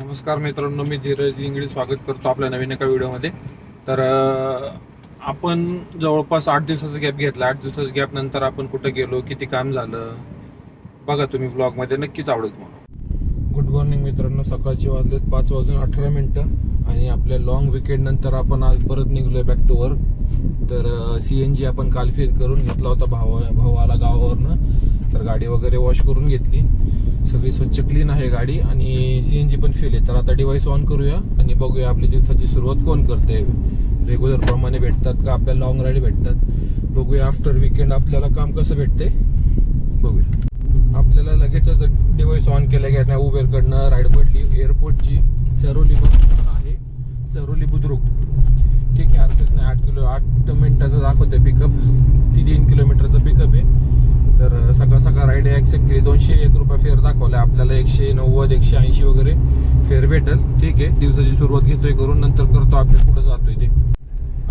नमस्कार मित्रांनो मी धीरज इंगळे स्वागत करतो आपल्या नवीन एका व्हिडिओमध्ये. तर आपण जवळपास आठ दिवसाचा गॅप घेतला. आठ दिवसाचा गॅप नंतर आपण कुठं गेलो किती काम झालं बघा तुम्ही ब्लॉगमध्ये नक्कीच आवडेल तुम्हाला. गुड मॉर्निंग मित्रांनो सकाळचे वाजलेत पाच वाजून अठरा मिनटं आणि आपल्या लॉंग विकेंड नंतर आपण आज परत निघलोय बॅक टू वर्क तर सी एन जी आपण काल फेर करून घेतला होता भावा भाऊ आला गावावरनं. तर गाडी वगैरे वॉश करून घेतली. सगळी स्वच्छ क्लीन आहे गाडी आणि सी एन जी पण फेल आहे. तर आता डिवाइस ऑन करूया आणि बघूया आपली दिवसाची सुरुवात कोण करते. रेग्युलर प्रमाणे भेटतात का? आपल्याला लॉंग राईड भेटतात. बघूया आफ्टर विकेंड आपल्याला काम कसं भेटते. बघूया. आपल्याला लगेचच डिवाइस ऑन केलं गेलं नाही उबेरकडनं राईड पडली. एअरपोर्टची चरोली आहे. चरोली बुद्रुक. ठीक आहे हरकत नाही. आठ किलो आठ मिनिटाचं दाखवते पिकअप ती तीन किलोमीटरचं पिकअप आहे. तर सकाळ सकाळ राईड ॲक्सेप्ट केली दोनशे एक रुपये फेअर दाखवला आपल्याला एकशे नव्वद एकशे ऐंशी वगैरे फेअर भेटेल. ठीक आहे दिवसाची सुरुवात घेतोय करून नंतर करतो आपण कुठं जातोय ते.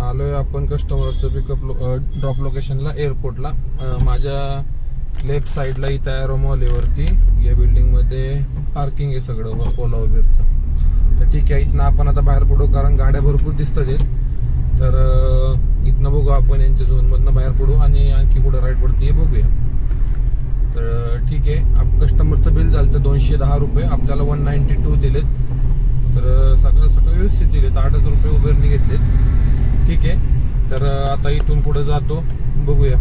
आलोय आपण कस्टमरचं पिकअप लो ड्रॉप लोकेशनला एअरपोर्टला माझ्या लेफ्ट साईडला इथं आहे रोमॉलेवरती या बिल्डिंगमध्ये पार्किंग आहे सगळं ओला उबेरचं तर ठीक आहे इथनं आपण आता बाहेर पडू कारण गाड्या भरपूर दिसतात आहेत. तर इथनं बघू आपण यांच्या झोनमधनं बाहेर पडू आणि आणखी कुठं राईड पडते बघूया. तर ठीक आहे. आप कस्टमरचं बिल झालं तर दोनशे दहा रुपये. आपल्याला वन नाईन्टी टू दिलेत. तर सगळं सगळं व्यवस्थित दिलेत. आठच रुपये उबेरने घेतलेत. ठीक आहे. तर आता इथून पुढे जातो. बघूया.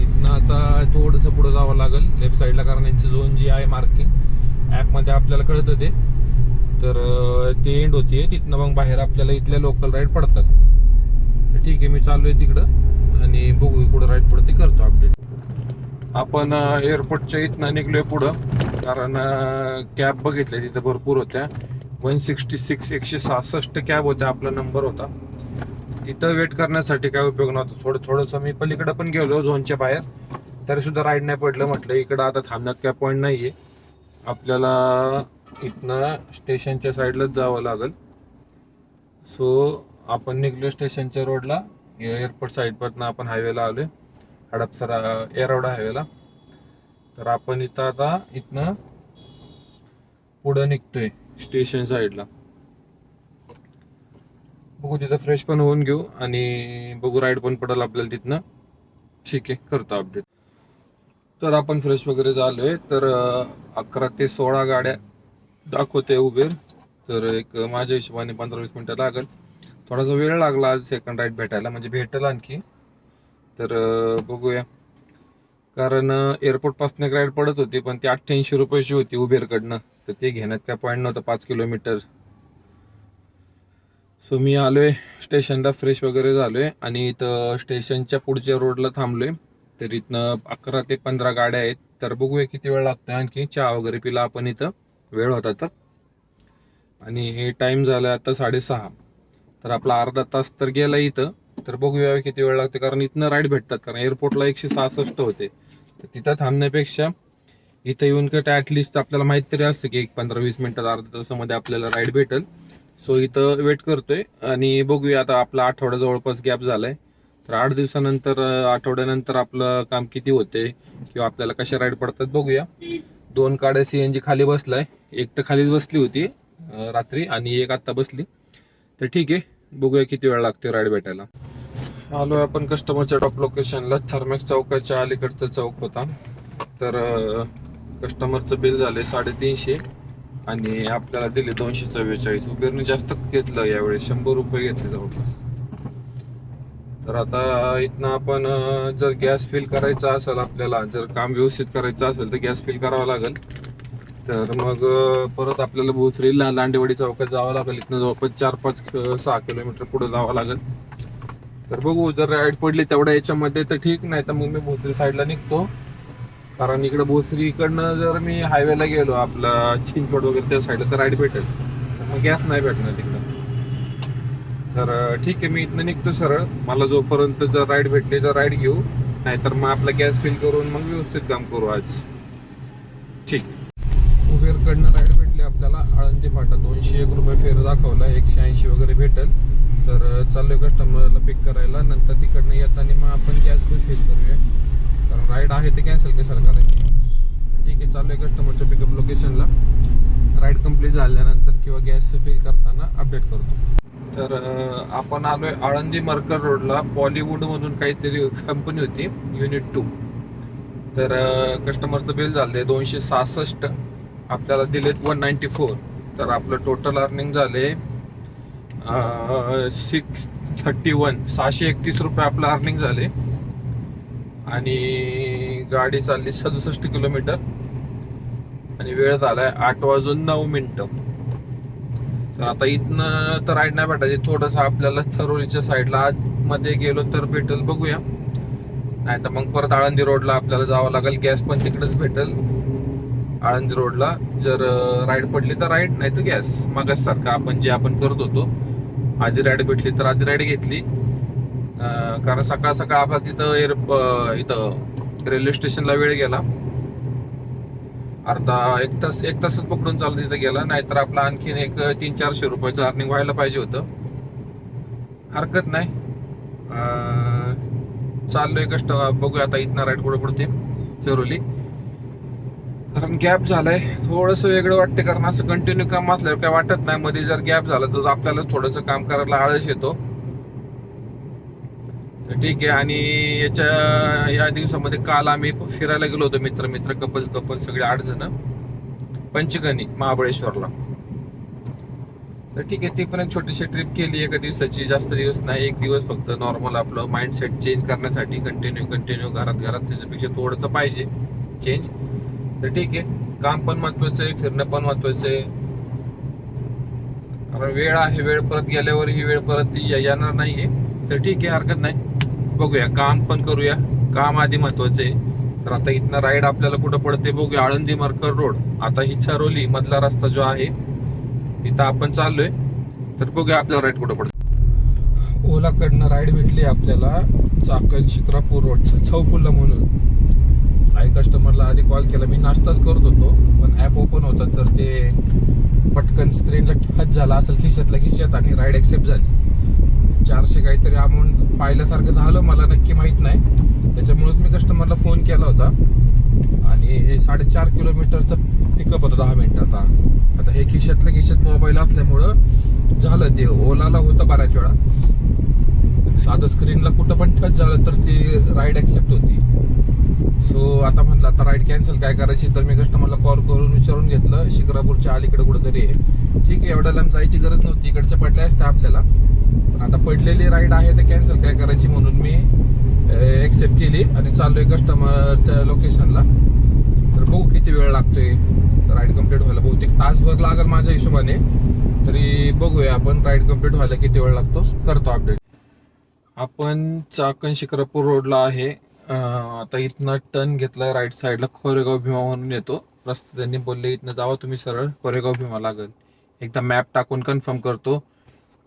इथनं आता थोडंसं पुढं जावं लागेल. लेफ्ट साईडला कारण यांची झोन जी आहे मार्किंग ॲपमध्ये आपल्याला कळतं ते. तर ते एंड होते तिथनं मग बाहेर आपल्याला इथल्या लोकल राईड पडतात. ठीक आहे मी चाललोय तिकडं. आणि बघू कुठं राईड पडते. करतो अपडेट आपण एअरपोर्टच्या इथनं निघलोय पुढं. कारण कॅब बघितल्या तिथं भरपूर होत्या. वन सिक्स्टी सिक्स एकशे सहासष्ट कॅब होत्या आपला नंबर होता. तिथं वेट करण्यासाठी काय उपयोग नव्हता. थोडं थोडंसं मी पलीकडं पण गेलो झोनच्या बाहेर. तरी सुद्धा राईड नाही पडलं म्हटलं. इकडं आता थांबण्यात काय पॉईंट नाहीये. आपल्याला इथनं स्टेशनच्या साईडलाच जावं लागेल. सो आपण निघलो स्टेशनच्या रोडला एअरपोर्ट साईडपासून आपण हायवेला आलोय. हडपसरा एरवडा हायवेला तर आपण इथं आता इथनं पुढं निघतोय स्टेशन साईडला बघू तिथं फ्रेश पण होऊन घेऊ आणि बघू राईड पण पडेल आपल्याला तिथनं. ठीक आहे करतो अपडेट तर आपण फ्रेश वगैरे झालोय. तर अकरा ते सोळा गाड्या दाखवते उबेर. तर एक माझ्या हिशोबाने पंधरा वीस मिनिटं लागेल. थोडासा वेळ लागला आज सेकंड राईड भेटायला. म्हणजे भेटेल आणखी. तर बघूया. कारण एअरपोर्टपासून एक राईड पडत होती पण ती अठ्ठ्याऐंशी रुपयाची होती उबेरकडनं. तर ते घेण्यात काय पॉईंट नव्हतं पाच किलोमीटर सो मी आलोय स्टेशनला फ्रेश वगैरे झालोय आणि इथं स्टेशनच्या पुढच्या रोडला थांबलोय. तर इथनं अकरा ते पंधरा गाड्या आहेत. तर बघूया किती वेळ लागतो आणखी चहा वगैरे पिला आपण इथं. वेळ होता तर. आणि हे टाइम झाला आता साडेसहा. तर आपला अर्धा तास तर गेला इथं. तर बघूया किती वेळ लागते कारण इथनं राईड भेटतात कारण एअरपोर्टला एकशे सहासष्ट होते. तर तिथं थांबण्यापेक्षा इथं येऊन काय ॲटलिस्ट आपल्याला माहीत तरी असतं की एक पंधरा वीस मिनिटात अर्ध्या तासामध्ये आपल्याला राईड भेटेल. सो इथं वेट करतोय आणि बघूया आता आपला आठवडा जवळपास गॅप झालाय. तर आठ दिवसानंतर आठवड्यानंतर आपलं काम किती होते किंवा आपल्याला कशा राईड पडतात बघूया. दोन गाड्या सीएनजी खाली बसलाय. एक तर खालीच बसली होती रात्री आणि एक आत्ता बसली. तर ठीक आहे बघूया किती वेळ लागतो राईड भेटायला. आलोय आपण कस्टमरच्या टॉप लोकेशनला थर्मॅक्स चौकाच्या अलीकडचा चौक होता. तर कस्टमरचं बिल झाले साडेतीनशे आणि आपल्याला दिले दोनशे चव्वेचाळीस. उबेरने जास्त घेतलं यावेळेस. शंभर रुपये घेतले जवळपास. तर आता इथनं आपण जर गॅस फिल करायचा असेल आपल्याला जर काम व्यवस्थित करायचं असेल तर गॅस फिल करावा लागेल. तर मग परत आपल्याला भोसरीला लांडेवाडी चौकात जावं लागेल. इथनं जवळपास चार पाच सहा किलोमीटर पुढे जावं लागेल. तर बघू जर राईड पडली तेवढ्या याच्यामध्ये तर ठीक नाही तर मग मी भोसरी साईडला निघतो. कारण इकडे भोसरी इकडनं जर मी हायवेला गेलो आपला चिंचवड वगैरे त्या साईडला तर राईड भेटेल. तर मग गॅस नाही भेटणार तिकडं. तर ठीक आहे मी इथनं निघतो सरळ. मला जोपर्यंत जर राईड भेटली तर राईड घेऊ. नाहीतर मग आपला गॅस फिल करून मग व्यवस्थित काम करू आज. ठीक. उबेरकडनं राईड भेटली आपल्याला आळंदी फाटा. दोनशे एक रुपये फेर दाखवला. एकशे ऐंशी वगैरे भेटेल. तर चाललोय कस्टमरला पिक करायला. नंतर तिकडनं येताना मग आपण गॅस पण फिल करूया. कारण राईड आहे ते कॅन्सल कशाला करायची? ठीक आहे चाललोय कस्टमरच्या पिकअप लोकेशनला राईड कंप्लीट झाल्यानंतर किंवा गॅस फिल करताना अपडेट करतो. तर आपण आलोय आळंदी मरकर रोडला. बॉलिवूडमधून काहीतरी कंपनी होती युनिट टू तर कस्टमरचं बिल झालंय दोनशे सहासष्ट. आपल्याला दिलेत वन नाईन्टी फोर तर आपलं टोटल अर्निंग झाले सिक्स थर्टी वन सहाशे एकतीस रुपये आपलं अर्निंग झाले. आणि गाडी चालली सदुसष्ट किलोमीटर. आणि वेळ झालाय आठ वाजून नऊ मिनटं. तर आता इथनं तर राईड नाही भेटायची थोडंसं आपल्याला थरोलीच्या साईडला आज मध्ये गेलो तर भेटेल बघूया. नाही तर मग परत आळंदी रोडला आपल्याला जावं लागेल गॅस पण तिकडेच भेटेल. आळंदी रोडला जर राईड पडली तर राईड नाही तर गॅस मागास सारखं आपण जे आपण करत होतो. आधी राईड भेटली तर आधी राईड घेतली. कारण सकाळ सकाळ आपला तिथं एअर इथं रेल्वे स्टेशनला वेळ गेला. अर्धा एक तास एक तासच पकडून चालू तिथं गेला. नाहीतर आपला आणखीन एक तीन चारशे रुपयाचं अर्निंग व्हायला पाहिजे होतं. हरकत नाही. चाललोय कष्ट बघूया आता इथनं राईट कुठं पडते. चरोली. कारण गॅप झालाय. थोडंसं वेगळं वाटते कारण असं कंटिन्यू काम असल्यावर काय वाटत नाही. मध्ये जर गॅप झाला तर आपल्याला थोडस काम करायला आळस येतो. तर ठीक आहे. आणि याच्या या दिवसामध्ये काल आम्ही फिरायला गेलो होतो मित्र मित्र कपल्स कपल सगळे आठ जण. पंचगणी महाबळेश्वरला. तर ठीक आहे. ती पण एक छोटीशी ट्रिप केली. एका दिवसाची जास्त दिवस नाही. एक दिवस फक्त नॉर्मल आपलं माइंडसेट चेंज करण्यासाठी कंटिन्यू कंटिन्यू घरात घरात त्याच्यापेक्षा थोडंसं पाहिजे चेंज तर ठीक आहे. काम पण महत्वाचं आहे फिरणं पण महत्वाचं आहे. कारण वेळ आहे वेळ परत गेल्यावर ही वेळ परत ये- येणार नाहीये. तर ठीक आहे हरकत नाही. बघूया काम पण करूया. काम आधी महत्वाचं आहे. तर आता इथनं राईड आपल्याला कुठं पडते बघूया. आळंदी मरकर रोड. आता ही छरोली मधला रस्ता जो आहे तिथं आपण चाललोय. तर बघूया आपल्याला राईड कुठं पडतं. ओलाकडनं राईड भेटली आपल्याला चाकण शिक्रापूर रोडचा. चौफुल्ला म्हणून. काही कस्टमरला आधी कॉल केला. मी नाश्ताच करत होतो पण ॲप ओपन होतं तर ते पटकन स्क्रीनला टच झाला असेल खिशातल्या खिशात आणि राईड ॲक्सेप्ट झाली. चारशे काहीतरी अमाऊंट पाहिल्यासारखं झालं मला नक्की माहीत नाही. त्याच्यामुळेच मी कस्टमरला फोन केला होता. आणि साडेचार किलोमीटरचं पिकअप होतं दहा मिनिटाचा आता हे खिशातल्या खिशात मोबाईल असल्यामुळं झालं ते. ओलाला होतं बऱ्याच वेळा. साधं स्क्रीनला कुठं पण टच झालं तर ती राईड ॲक्सेप्ट होती. सो आता म्हटलं आता राईड कॅन्सल काय करायची? तर मी कस्टमरला कॉल करून विचारून घेतलं शिक्रापूरच्या अलीकडे कुठेतरी आहे. ठीक आहे एवढ्या लांब जायची गरज नव्हती. इकडच्या पडल्या असत्या आपल्याला. पण आता पडलेली राईड आहे तर कॅन्सल काय करायची म्हणून मी एक्सेप्ट केली आणि चाललोय कस्टमरच्या लोकेशनला तर बघू किती वेळ लागतोय. राईड कंप्लीट व्हायला बहुतेक तासभर लागेल माझ्या हिशोबाने. तरी बघूया आपण राईड कंप्लीट व्हायला किती वेळ लागतो. करतो अपडेट आपण चाकण शिक्रापूर रोडला आहे. आता इथनं टर्न घेतलाय राईट साईडला कोरेगाव भीमा म्हणून येतो. रस्ता त्यांनी बोलले इथनं जावा तुम्ही सरळ कोरेगाव भीमा लागेल. एकदा मॅप टाकून कन्फर्म करतो.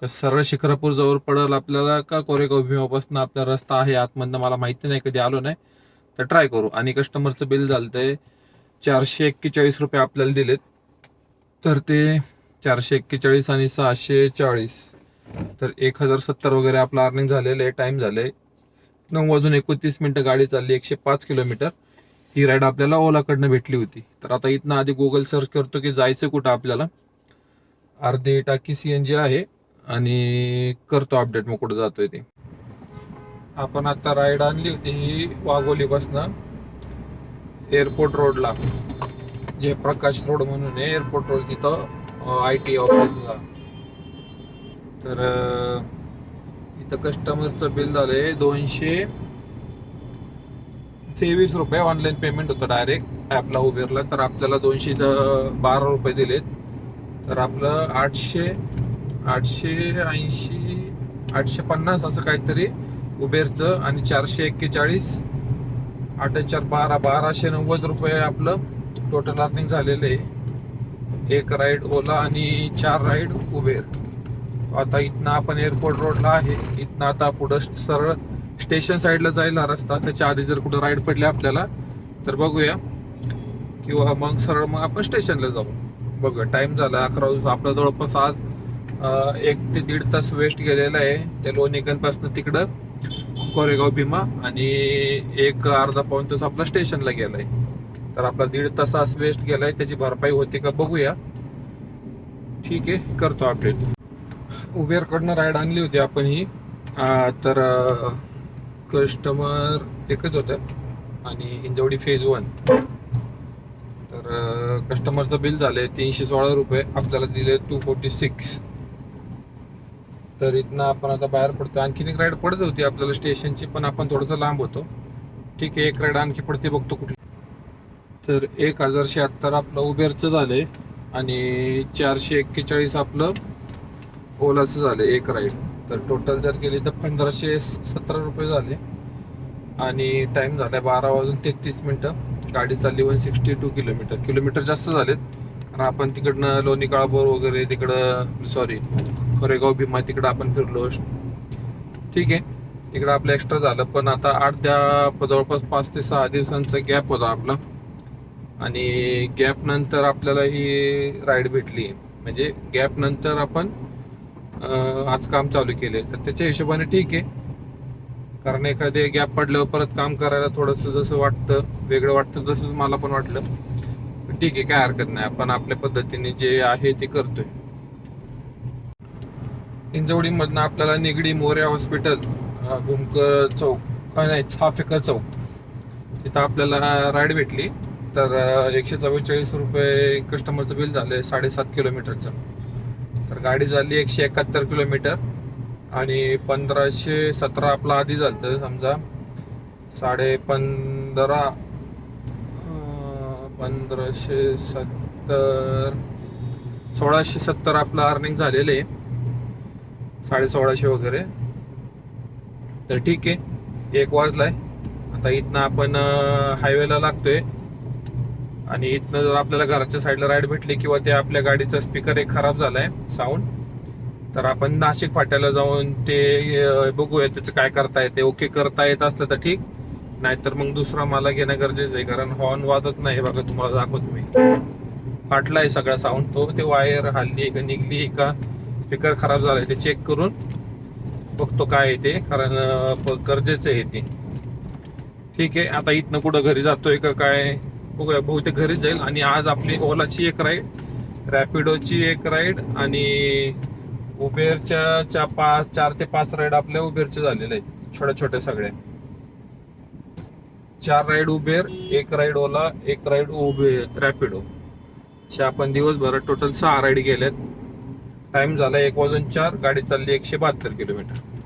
का सरळ शिखरापूर जवळ पडेल आपल्याला का कोरेगाव भीमापासून आपला रस्ता आहे आतमधनं मला माहिती नाही कधी आलो नाही. तर ट्राय करू. आणि कस्टमरचं बिल झालं ते चारशे एक्केचाळीस रुपये आपल्याला दिलेत. तर ते चारशे एक्केचाळीस आणि सहाशे चाळीस. तर एक हजार सत्तर वगैरे आपलं अर्निंग झालेलं आहे झालं आहे नऊ वाजून एकोणतीस मिनिटं गाडी चालली एकशे पाच किलोमीटर. ही राईड आपल्याला ओलाकडनं भेटली होती. तर आता इथनं आधी गुगल सर्च करतो की जायचं कुठं आपल्याला. अर्धी टाकी सी एन जी आहे आणि करतो अपडेट मग कुठं जातोय ते. आपण आता राईड आणली होती ही वाघोलीपासनं एअरपोर्ट रोडला जे प्रकाश रोड म्हणून आहे एअरपोर्ट रोड तिथं आय टी ऑफिसला तर इथं कस्टमरचं बिल झालंय दोनशे तेवीस रुपये. ऑनलाईन पेमेंट होतं डायरेक्ट ॲपला उबेरला तर आपल्याला दोनशे बारा रुपये दिलेत. तर आपलं आठशे आठशे ऐंशी आठशे पन्नास असं काहीतरी उबेरचं आणि चारशे एक्केचाळीस आठ चार बारा बाराशे नव्वद रुपये आपलं टोटल अर्निंग झालेलं आहे. एक राईड ओला आणि चार राईड उबेर आता इथनं आपण एअरपोर्ट रोडला आहे. इथनं आता पुढं सरळ स्टेशन साईडला जायला रस्ता. त्याच्या आधी जर कुठं राईड पडली आपल्याला तर बघूया. किंवा मग सरळ मग आपण स्टेशनला जाऊ. बघूया टाइम झाला अकरा दिवस आपला जवळपास आज एक ते दीड तास वेस्ट गेलेला आहे. त्या लोणीकनपासून तिकडं कोरेगाव भीमा आणि एक अर्धा पाऊन तास आपला स्टेशनला गेलाय. तर आपला दीड तास वेस्ट गेलाय. त्याची भरपाई होती का बघूया. ठीक आहे करतो अपडेट उबेरकडनं राईड आणली होती आपण ही. तर कस्टमर एकच होतं. आणि हिंजवडी फेज वन तर कस्टमरचं बिल झालंय तीनशे सोळा रुपये. आपल्याला दिले टू फोर्टी सिक्स तर इथनं आपण आता बाहेर पडतो आणखीन एक राईड पडत होती आपल्याला स्टेशनची पण आपण थोडंसं लांब होतो. ठीक आहे एक राईड आणखी पडते बघतो कुठली. तर एक हजार शहात्तर आपलं उबेरचं झालंय. आणि चारशे एक्केचाळीस आपलं ओलाचं झालं एक राईड. तर टोटल जर केली तर पंधराशे सतरा रुपये झाले. आणि टाइम झाला बारा वाजून तेहतीस मिनटं. गाडी चालली one sixty two kilometre. Kilometre जास्त झालेत. कारण आपण तिकडनं लोणी काळापूर वगैरे तिकडं सॉरी खोरेगाव भीमा तिकडं आपण फिरलो. ठीक आहे. तिकडं आपलं एक्स्ट्रा झालं. पण आता आठ द्या जवळपास पाच ते सहा दिवसांचा गॅप होता आपला. आणि गॅप नंतर आपल्याला ही राईड भेटली. म्हणजे गॅप नंतर आपण आज काम चालू केले तर त्याच्या हिशोबाने ठीक आहे. कारण एखादे गॅप पडल्यावर परत काम करायला थोडंसं जसं वाटतं वेगळं वाटतं तसंच मला पण वाटलं. ठीक आहे काय हरकत नाही. आपण आपल्या पद्धतीने जे आहे ते करतोय. हिंजवडीमधनं आपल्याला निगडी मोर्या हॉस्पिटल भूमकर चौक नाही छाफेकर चौक तिथं आपल्याला राईड भेटली. तर एकशे चव्वेचाळीस रुपये कस्टमरचं बिल झालं साडेसात किलोमीटरचं. तर गाडी झाली एकशे एकाहत्तर किलोमीटर आणि पंधराशे सतरा आपला आधी झालं समजा. साडे पंधरा पंधराशे सत्तर सोळाशे सत्तर आपलं अर्निंग झालेलं आहे. साडे सोळाशे वगैरे. तर ठीक आहे एक वाजलाय. आता इथनं आपण हायवेला लागतोय. आणि इथनं जर आपल्याला घराच्या साईडला राईड भेटली किंवा ते आपल्या गाडीचा स्पीकर एक खराब झालाय साऊंड तर आपण नाशिक फाट्याला जाऊन ते बघूया त्याचं काय करता येते ओके करता येत असलं तर ठीक. नाहीतर मग दुसरा मला घेणं गरजेचं आहे कारण हॉर्न वाजत नाही. बघा तुम्हाला दाखवतो मी. फाटलाय सगळा साऊंड तो ते वायर हल्ली का निघली का? स्पीकर खराब झालाय ते चेक करून बघतो काय आहे ते कारण गरजेचं आहे ते. ठीक आहे आता इथनं कुठं घरी जातोय का काय? बहुतेक घरीच जाईल. आणि आज आपली ओलाची एक राईड रॅपिडोची एक राईड आणि उबेरच्या च्या पाच चार ते पाच राईड आपल्या उबेरच्या झालेल्या आहेत छोट्या छोट्या सगळ्या. चार राईड उबेर एक राईड ओला एक राईड उबेर रॅपिडो अशा आपण दिवसभरात टोटल सहा राईड गेल्यात टाइम झाला एक वाजून चार गाडी चालली एकशे बहात्तर किलोमीटर.